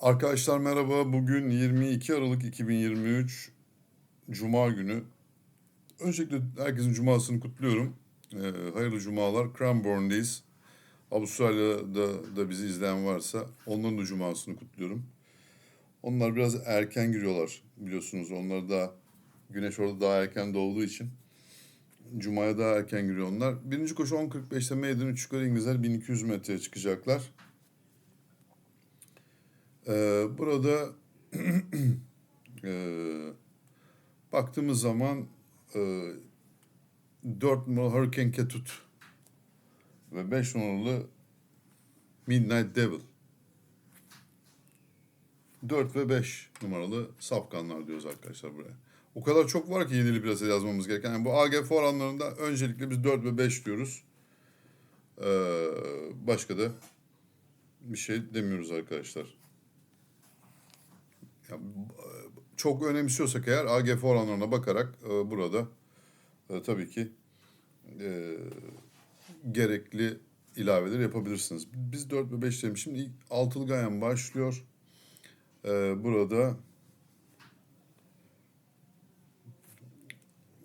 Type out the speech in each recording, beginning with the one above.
Arkadaşlar merhaba. Bugün 22 Aralık 2023 Cuma günü. Öncelikle herkesin cumasını kutluyorum. Ee, hayırlı cumalar. Cranbourne'deyiz. Avustralya'da da bizi izleyen varsa onların da cumasını kutluyorum. Onlar biraz erken giriyorlar biliyorsunuz. Onlar da güneş orada daha erken doğduğu için Cuma'ya daha erken giriyor onlar. Birinci koşu 10.45'te Maiden 3 yukarı İngilizler 1200 metreye çıkacaklar. Ee, burada e, baktığımız zaman e, 4 numaralı Hurricane Ketut ve 5 numaralı Midnight Devil. 4 ve 5 numaralı safkanlar diyoruz arkadaşlar buraya. O kadar çok var ki yedili plase yazmamız gereken. Yani bu AGF oranlarında öncelikle biz 4 ve 5 diyoruz. Ee, başka da bir şey demiyoruz arkadaşlar. Çok önemsiyorsak eğer AGF oranlarına bakarak e, burada e, tabii ki e, gerekli ilaveler yapabilirsiniz. Biz 4 ve 5 demiş. Şimdi altılı gayen başlıyor. E, burada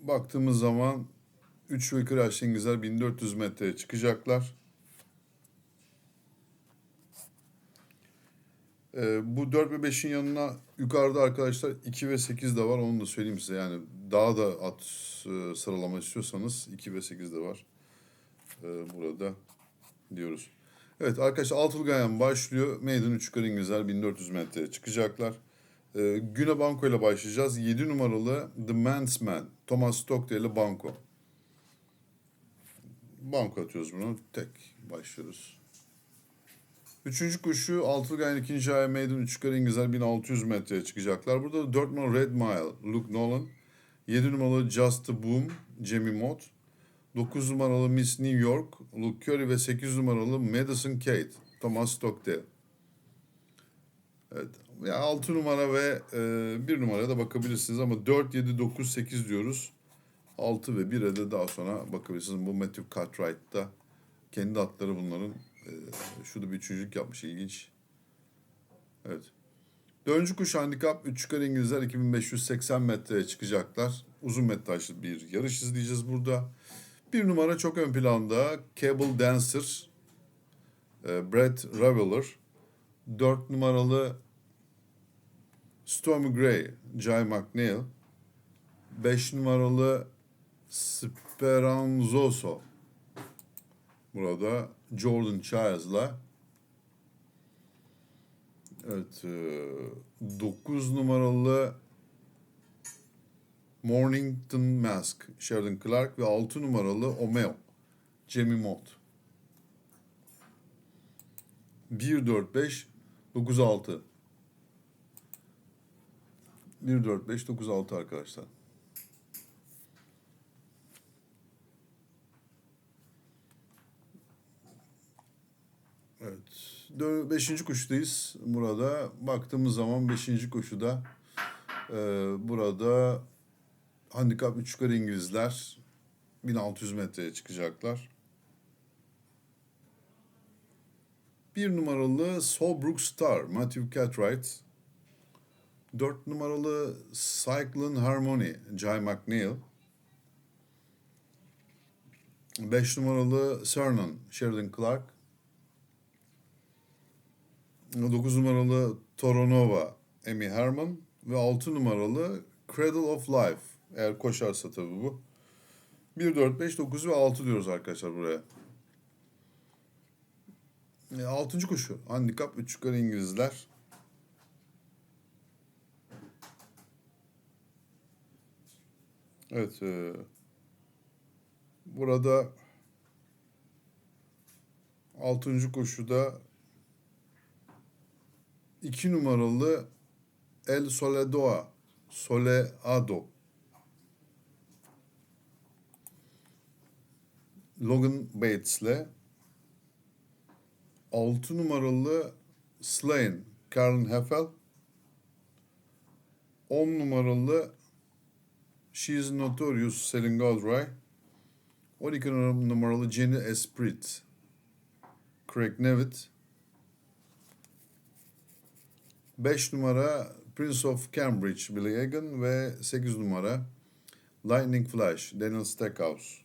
baktığımız zaman 3 ve İngilizler 1400 metreye çıkacaklar. Ee, bu 4 ve 5'in yanına yukarıda arkadaşlar 2 ve 8 de var. Onu da söyleyeyim size. Yani daha da at e, sıralama istiyorsanız 2 ve 8 de var. Ee, burada diyoruz. Evet arkadaşlar altılı gayen başlıyor. Maiden 3 yukarı İngilizler 1400 metreye çıkacaklar. Ee, güne banko ile başlayacağız. 7 numaralı The Man's Man. Thomas Stockdale ile banko. Banko atıyoruz bunu. Tek başlıyoruz. Üçüncü koşu altılı gayen ikinci aya 3 yukarı İngilizler 1600 metreye çıkacaklar. Burada da 4 numaralı Red Mile Luke Nolan. 7 numaralı Just the Boom Jamie Mott. 9 numaralı Miss New York Luke Curry ve 8 numaralı Madison Kate Thomas Stockdale. Evet. Ya 6 numara ve e, 1 numaraya da bakabilirsiniz ama 4, 7, 9, 8 diyoruz. 6 ve 1'e de daha sonra bakabilirsiniz. Bu Matthew Cartwright'ta kendi atları bunların. E, şurada bir üçüncülük yapmış ilginç. Evet. Dördüncü kuş handikap 3 yukarı İngilizler 2580 metreye çıkacaklar. Uzun metrajlı bir yarış izleyeceğiz burada. Bir numara çok ön planda. Cable Dancer. E, Brett Raveler. Dört numaralı Stormy Gray. Jay McNeil. Beş numaralı Speranzoso. Burada Jordan Childs'la Evet. 9 numaralı Mornington Mask Sheridan Clark ve 6 numaralı Omeo Jamie Mott. 1 4 5 9 6 1 4 5 9 6 arkadaşlar. Evet. Dö- Beşinci koşudayız burada. Baktığımız zaman beşinci koşuda e, burada handikap 3 yukarı İngilizler 1600 metreye çıkacaklar. Bir numaralı Solbrook Star, Matthew Cartwright. Dört numaralı Cyclone Harmony, Jay McNeil. Beş numaralı Cernan, Sheridan Clark. 9 numaralı Toronova Amy Herman ve 6 numaralı Cradle of Life. Eğer koşarsa tabii bu. 1, 4, 5, 9 ve 6 diyoruz arkadaşlar buraya. 6. koşu. Handikap 3 yukarı İngilizler. Evet. E, burada 6. koşuda 2 numaralı El Soledoa, Soleado. Logan Bates'le 6 numaralı Slain, Karen Heffel. 10 numaralı She's Notorious, Selin Godray. 12 numaralı Jenny Esprit, Craig Nevitt. 5 numara Prince of Cambridge Billy Egan ve 8 numara Lightning Flash Daniel Stackhouse.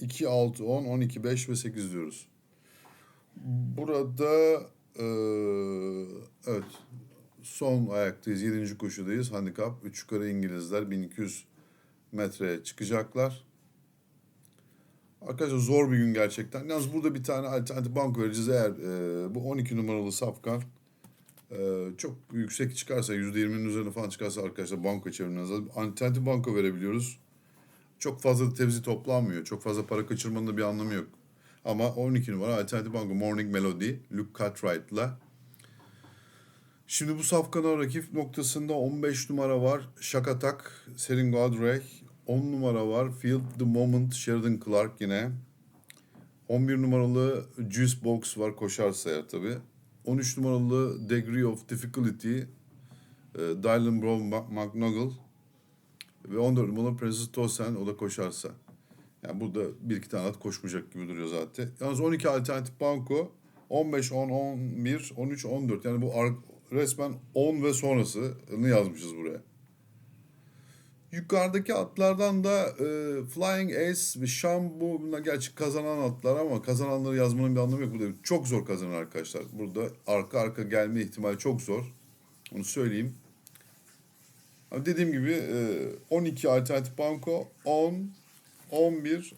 2, 6, 10, 12, 5 ve 8 diyoruz. Burada eee, evet son ayaktayız. 7. koşudayız. Handikap 3 yukarı İngilizler 1200 metreye çıkacaklar. Arkadaşlar zor bir gün gerçekten. Yalnız burada bir tane alternatif banko vereceğiz. Eğer e, bu 12 numaralı safkan e, çok yüksek çıkarsa, %20'nin üzerine falan çıkarsa arkadaşlar banko çevirmeniz lazım. Alternatif banko verebiliyoruz. Çok fazla tevzi toplanmıyor. Çok fazla para kaçırmanın da bir anlamı yok. Ama 12 numara alternatif banko Morning Melody, Luke Cartwright'la. Şimdi bu safkanın rakip noktasında 15 numara var. Şakatak, Serin Godrey. 10 numara var. Field the Moment, Sheridan Clark yine. 11 numaralı Juice Box var koşarsa eğer tabi. 13 numaralı Degree of Difficulty, e, Dylan Brown McNuggle. Ve 14 numaralı Princess Tosen o da koşarsa. Yani burada bir iki tane at koşmayacak gibi duruyor zaten. Yalnız 12 alternatif banko 15, 10, 11, 13, 14. Yani bu resmen 10 ve sonrasını yazmışız buraya. Yukarıdaki atlardan da e, Flying Ace ve Shambu bunlar gerçi kazanan atlar ama kazananları yazmanın bir anlamı yok. Burada çok zor kazanan arkadaşlar. Burada arka arka gelme ihtimali çok zor. Onu söyleyeyim. Ama dediğim gibi e, 12 alternatif banko 10, 11,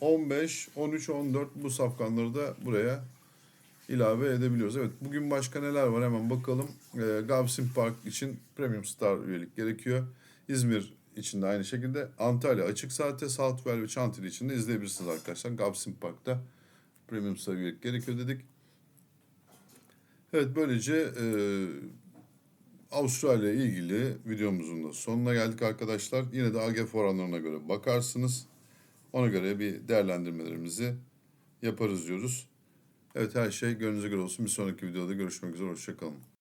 15, 13, 14 bu safkanları da buraya ilave edebiliyoruz. Evet bugün başka neler var hemen bakalım. E, Gavsin Park için Premium Star üyelik gerekiyor. İzmir için de aynı şekilde. Antalya açık saatte Southwell ve Çantili için de izleyebilirsiniz arkadaşlar. Gavsin Park'ta Premium Star üyelik gerekiyor dedik. Evet böylece e, Avustralya ile ilgili videomuzun da sonuna geldik arkadaşlar. Yine de AGF oranlarına göre bakarsınız. Ona göre bir değerlendirmelerimizi yaparız diyoruz. Evet her şey gönlünüze göre olsun. Bir sonraki videoda görüşmek üzere. Hoşçakalın.